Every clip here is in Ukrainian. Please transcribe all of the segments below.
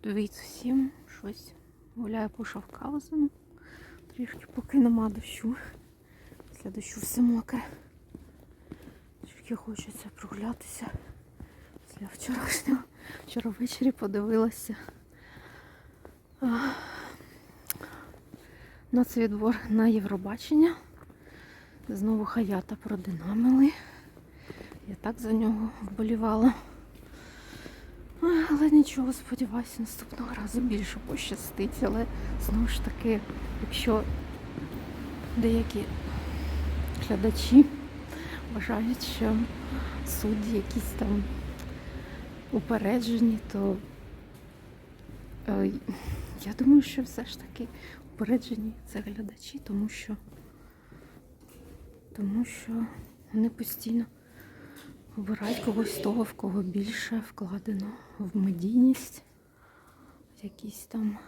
Привіт всім. Щось гуляю по Шавкаузену. Трішки поки нема дощу. Після дощу все мокре. Трішки хочеться прогулятися. Після вчорашнього. Вчора ввечері подивилася. На цей відбор на Євробачення. Знову хаята продинамили. Я так за нього вболівала. Але нічого, сподіваюся, наступного разу більше пощастить. Але знову ж таки, якщо деякі глядачі вважають, що судді якісь там упереджені, то е, я думаю, що все ж таки упереджені це глядачі, тому що, тому що вони постійно обирають когось того, в кого більше вкладено в медійність, в якісь там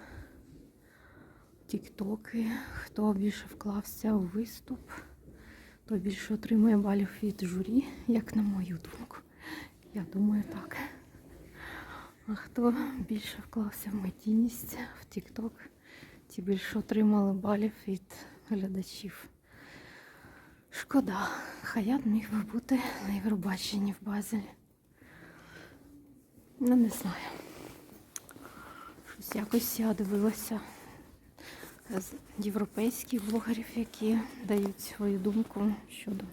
тіктоки, хто більше вклався у виступ, то більше отримує балів від журі, як на мою думку. Я думаю так. А хто більше вклався в медійність в тікток, ті більше отримали балів від глядачів. Шкода, Хаят міг би бути на Євробаченні в Базелі. Ну, не знаю. Щось якось я дивилася з європейських блогерів, які дають свою думку щодо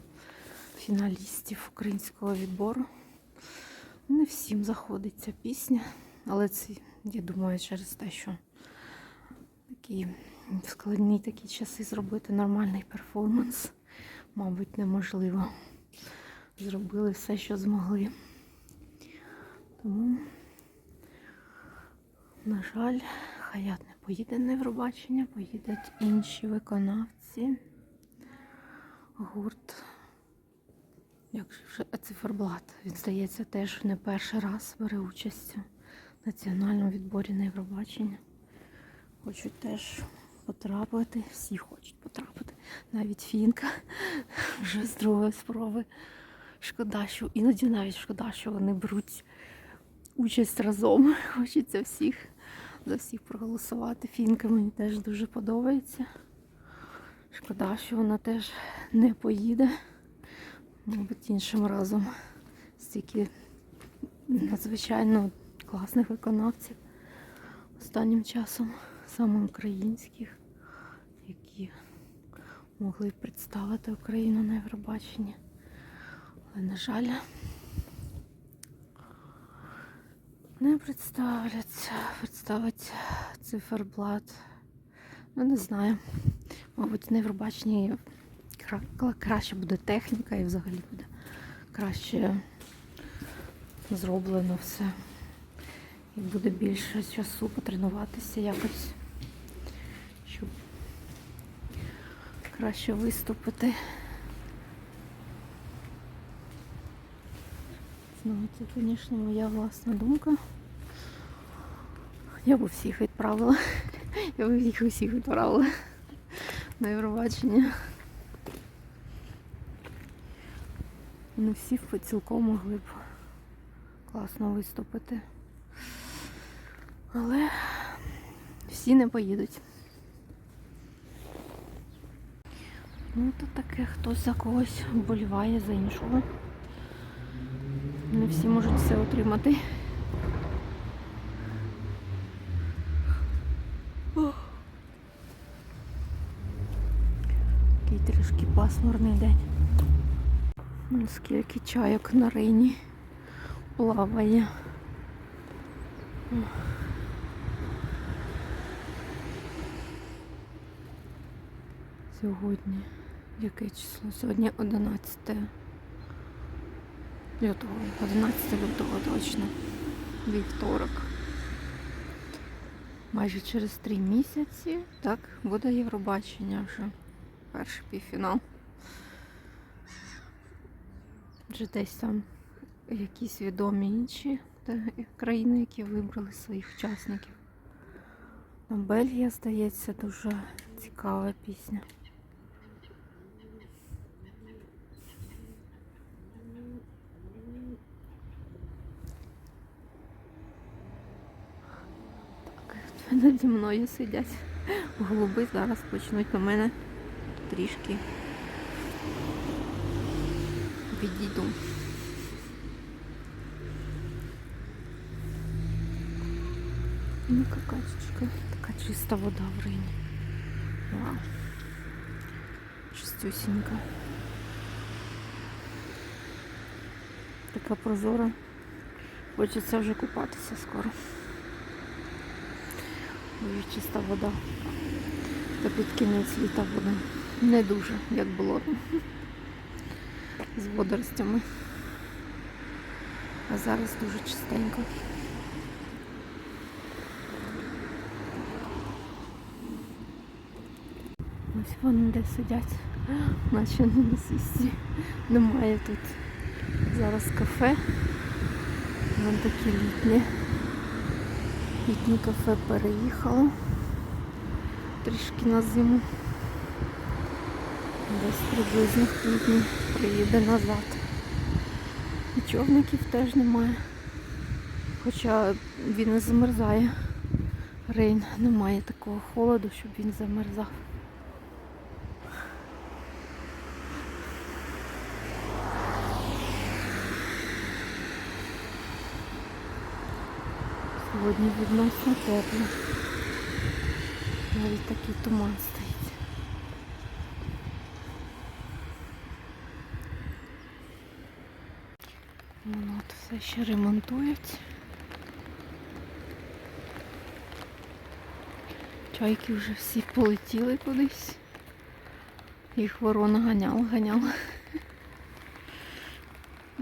фіналістів українського відбору. Не всім заходить ця пісня, але це, я думаю, через те, що такі складні такі часи зробити нормальний перформанс мабуть, неможливо. Зробили все, що змогли. Тому, на жаль, Хаят не поїде на Євробачення, поїдуть інші виконавці. Гурт, як вже циферблат, він здається, теж не перший раз бере участь у національному відборі на Євробачення. Хочуть теж потрапити, всі хочуть потрапити. Навіть фінка вже з другої спроби. Шкода, що іноді навіть шкода, що вони беруть участь разом. Хочеться всіх за всіх проголосувати. Фінка мені теж дуже подобається. Шкода, що вона теж не поїде. Мабуть, іншим разом стільки надзвичайно класних виконавців останнім часом, саме українських, які могли б представити Україну на Євробаченні. Але, на жаль, не представляться, представить циферблат. Ну, не знаю. Мабуть, на Євробаченні кра- краще буде техніка і взагалі буде краще зроблено все. І буде більше часу потренуватися якось, щоб краще виступити. Знову це, звісно, моя власна думка. Я б всіх відправила. Я б їх усіх відправила на Євробачення. Вони всі б цілком могли б класно виступити. Але всі не поїдуть. Ну, то таке, хтось за когось вболіває за іншого. Не всі можуть все отримати. Такий трішки пасмурний день. Ну, Скільки чайок на рейні плаває. Сьогодні. Яке число? Сьогодні 11 лютого. 11 лютого точно. Вівторок. Майже через три місяці. Так, буде Євробачення вже. Перший півфінал. Вже десь там якісь відомі інші країни, які вибрали своїх учасників. Бельгія, здається, дуже цікава пісня. Наді мною сидять. Голуби зараз почнуть на мене трішки відійду. Ну, какачечка. Така чиста вода в Рині. Вау. Чистюсінька. Така прозора. Хочеться вже купатися скоро. Дуже чиста вода. Та під кінець літа буде. Не дуже, як було з водоростями. А зараз дуже чистенько. Ось вони де сидять, наче не на насісті. Немає тут зараз кафе. Вон такі літні. Літнє кафе переїхало трішки на зиму. Десь приблизно в квітні приїде назад. І човників теж немає. Хоча він не замерзає. Рейн немає такого холоду, щоб він замерзав. Сьогодні відносно тепло. Навіть такий туман стоїть. Воно от все ще ремонтують. Чайки вже всі полетіли кудись. Їх ворона ганяла, ганяла.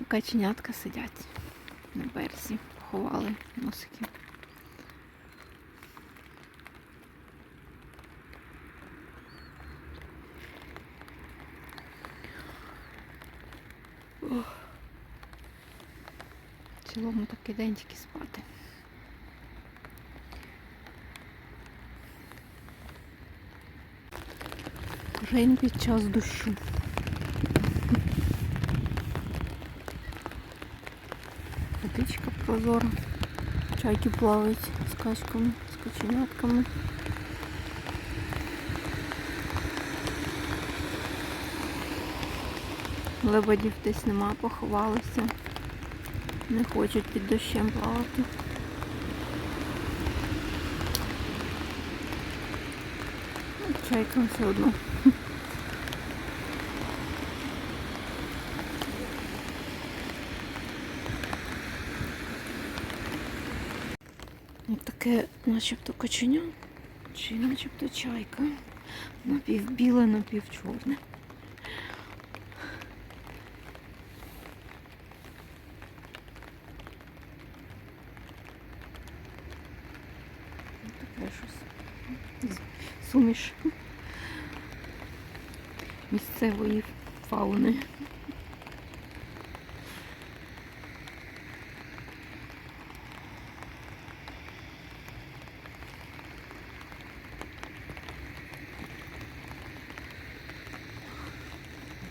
Каченятка сидять на березі, ховали носики. В цілому такий день тільки спати. Рейн під час дощу. Водичка прозора. Чайки плавають з качками, з каченятками. Лебедів десь нема, поховалися. Не хочуть під дощем плавати. Ну, Чайкам все одно. Таке начебто коченя, чи начебто чайка. Напівбіле, напівчорне. Ось Таке щось. Суміш місцевої фауни.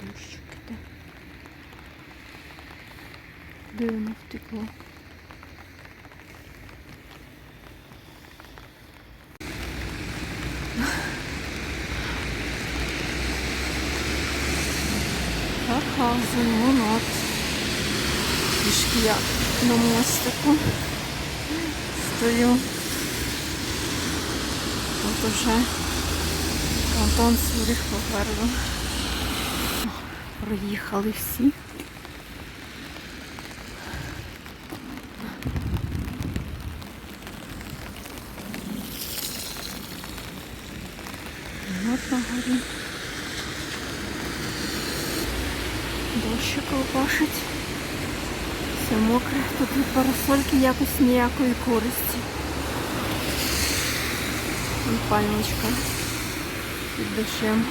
Дощик іде. Де воно втекло? Показуємо нот. Трішки я на мостику стою. Тут уже Антон Суріх попереду. Проїхали всі. Дощик колпашить. Все мокре. Тут від парасольки якось ніякої користі. Вон пальмочка під дощем.